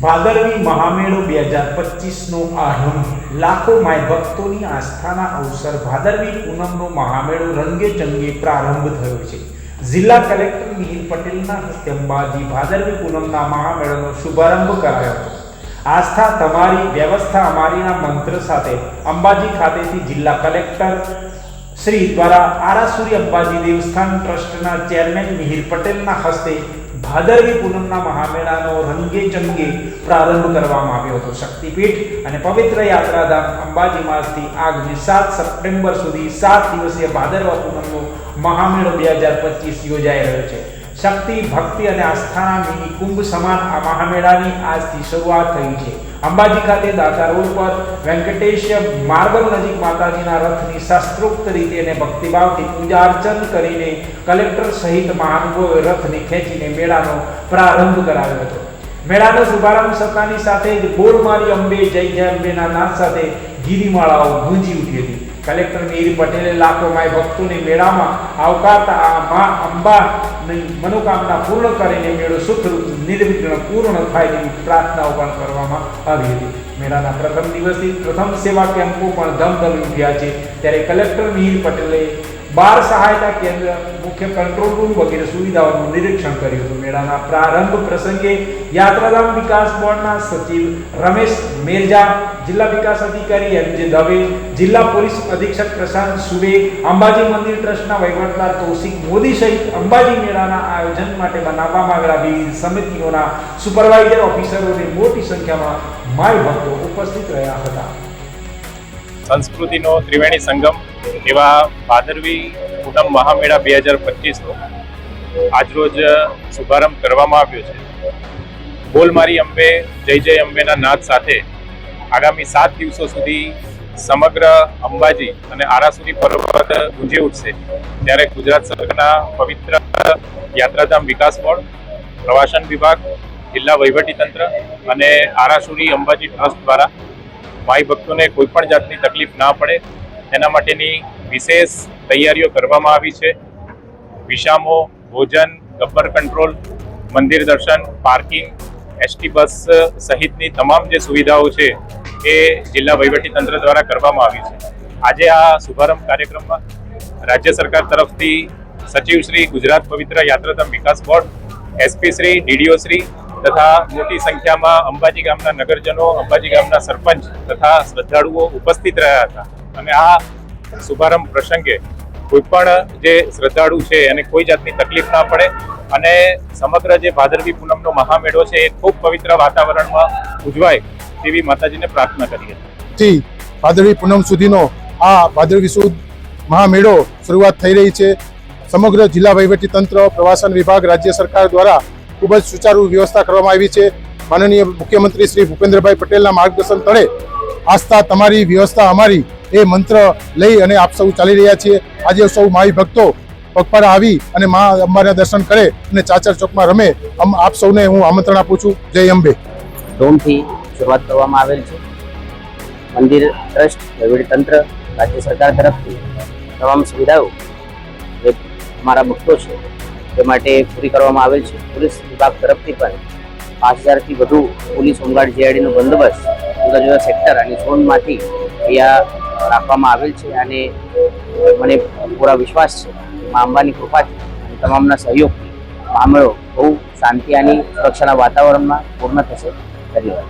ભાદરવી મહામેળો બે હજાર પચીસનો આરંભ. લાખો માય ભક્તોની આસ્થાના અવસર ભાદરવી પૂનમનો મહામેળો રંગે ચંગે પ્રારંભ થયો છે. જિલ્લા કલેક્ટર મિહિર પટેલના હસ્તે અંબાજી ભાદરવી પૂનમના મહામેળોનો શુભારંભ કરાયો હતો. આસ્થા તમારી, વ્યવસ્થા અમારીના મંત્ર સાથે અંબાજી ખાતેથી જિલ્લા કલેક્ટર શ્રી દ્વારા આરાસુરી અંબાજી દેવસ્થાન ટ્રસ્ટના ચેરમેન મિહિર પટેલના હસ્તે ભાદરવી પૂનમના મહામેળાનો રંગે ચંગે પ્રારંભ કરવામાં આવ્યો હતો. શક્તિપીઠ અને પવિત્ર યાત્રાધામ અંબાજીમાંથી આગામી સાત સપ્ટેમ્બર સુધી સાત દિવસીય ભાદરવા પૂનમનો મહામેળો બે હજાર પચીસ યોજાઈ રહ્યો છે. શક્તિ, ભક્તિ અને આસ્થાના મિની કુંભ સમાન આ મહામેળાની આજથી શરૂઆત થઈ છે. અંબાજી ખાતે દાતા રોડ પર વેંકટેશ માર્બલ નજીક માતાજીના રથની શાસ્ત્રોક્ત રીતે અને ભક્તિભાવથી પૂજા અર્ચન કરીને કલેક્ટર સહિત મહાનુભાવોએ રથને ખેંચીને મેળાનો પ્રારંભ કરાવ્યો હતો. મેળાનો શુભારંભ સત્તાની સાથે જ બોલ મારી અંબે, જય જય અંબેના નાદ સાથે ગીરીમાળાઓ ગુંજી ઉઠી હતી. કલેક્ટર મિહિર પટેલે લાખો માય ભક્તોને મેળામાં આવકારતા આ મા અંબાની મનોકામના પૂર્ણ કરીને મેળો સુખરૂપ નિર્વિઘ્ન પૂર્ણ થાય તેવી પ્રાર્થનાઓ પણ કરવામાં આવી હતી. મેળાના પ્રથમ દિવસથી પ્રથમ સેવા કેમ્પો પણ ધમધમી ઉઠ્યા છે. ત્યારે કલેક્ટર મિહિર પટેલે બાર સહાયતા કેન્દ્ર, મુખ્ય કંટ્રોલ રૂમ વગેરે સુવિધાઓનું નિરીક્ષણ કર્યું હતું. મેળાના પ્રારંભ પ્રસંગે યાત્રાધામ વિકાસ બોર્ડના સચિવ રમેશ મેરજા જિલ્લા વિકાસ અધિકારી એમ દવે, જિલ્લા પોલીસ અધિક્ષક પ્રશાંત સુબે અંબાજી મંદિર ટ્રસ્ટના વહીવટદાર કૌશિક મોદી સહિત અંબાજી મેળાના આયોજન માટે બનાવવામાં આવેલા વિવિધ સમિતિઓના સુપરવાઇઝર ઓફિસરોની મોટી સંખ્યામાં માય ભક્તો ઉપસ્થિત રહ્યા હતા. સંસ્કૃતિનો ત્રિવેણી સંગમ એવા ભાદરવી કુટુંબ મહામેળા બે હજાર પચીસનો આજરોજ શુભારંભ કરવામાં આવ્યો છે. બોલ મારી અંબે, જય જય અંબેના નાદ સાથે આગામી સાત દિવસો સુધી સમગ્ર અંબાજી અને આરાસુરી પર્વત ગુંજી ઉઠશે. ત્યારે ગુજરાત સરકારના પવિત્ર યાત્રાધામ વિકાસ બોર્ડ, પ્રવાસન વિભાગ, જિલ્લા વહીવટીતંત્ર અને આરાસુરી અંબાજી ટ્રસ્ટ દ્વારા માઈ ભક્તોને કોઈ પણ જાતની તકલીફ ના પડે, તેના માટેની વિશેષ તૈયારીઓ કરવામાં આવી છે. વિષામો ભોજન, ગબ્બર કંટ્રોલ, મંદિર દર્શન, પાર્કિંગ, એસટી બસ સહિતની તમામ જે સુવિધાઓ છે એ જિલ્લા વહીવટીતંત્ર દ્વારા કરવામાં આવી છે. આજે આ શુભારંભ કાર્યક્રમમાં રાજ્ય સરકાર તરફથી સચિવ શ્રી ગુજરાત પવિત્ર યાત્રાધામ વિકાસ board, SP Shri, DDO Shri તથા મોટી સંખ્યામાં અંબાજી ગામના નગરજનો, અંબાજી ગામના સરપંચ તથા શ્રદ્ધાળુઓ ઉપસ્થિત રહ્યા હતા. અને આ શુભારંભ પ્રસંગે કોઈ પણ જે શ્રદ્ધાળુ છે એને કોઈ જાતની તકલીફ ના પડે અને સમગ્ર જે ભાદરવી પૂનમનો મહામેળો છે એ ખૂબ પવિત્ર વાતાવરણમાં ઉજવાય તેવી માતાજીને પ્રાર્થના કરીએ. થી ભાદરવી પૂનમ સુધીનો આ ભાદરવી સુદ મહામેળો શરૂઆત થઈ રહી છે. સમગ્ર જિલ્લા વહીવટી તંત્ર, પ્રવાસન વિભાગ, રાજ્ય સરકાર દ્વારા ખૂબ જ સુચારુ વ્યવસ્થા કરવામાં આવી છે. માનનીય મુખ્યમંત્રી શ્રી ભૂપેન્દ્રભાઈ પટેલના માર્ગદર્શન તળે આસ્થા તમારી, વ્યવસ્થા અમારી એ મંત્ર લઈ અને આપ સૌ ચાલી રહ્યા છીએ. આજે સૌ માઈ ભક્તો પગપાળા આવી અને મા અંબાના દર્શન કરે અને ચાચર ચોકમાં રમે. આમ આપ સૌને હું આમંત્રણ આપું છું. જય અંબે. ડોમથી શરૂઆત કરવામાં આવેલ છે. મંદિર ટ્રસ્ટ તંત્ર, રાજ્ય સરકાર તરફથી તમામ સુવિધાઓ જે અમારા ભક્તો છે તે માટે પૂરી કરવામાં આવેલ છે. પોલીસ વિભાગ તરફથી પણ પાંચ હજારથી વધુ પોલીસ હોમગાર્ડ જીઆઈડીનો બંદોબસ્ત જુદા જુદા સેક્ટર અને ઝોનમાંથી અહીંયા રાખવામાં આવેલ છે અને મને પૂરા વિશ્વાસ છે મા અંબાની કૃપાથી તમામના સહયોગથી મામલો બહુ શાંતિ અને સુરક્ષાના વાતાવરણમાં પૂર્ણ થશે. ધન્યવાદ.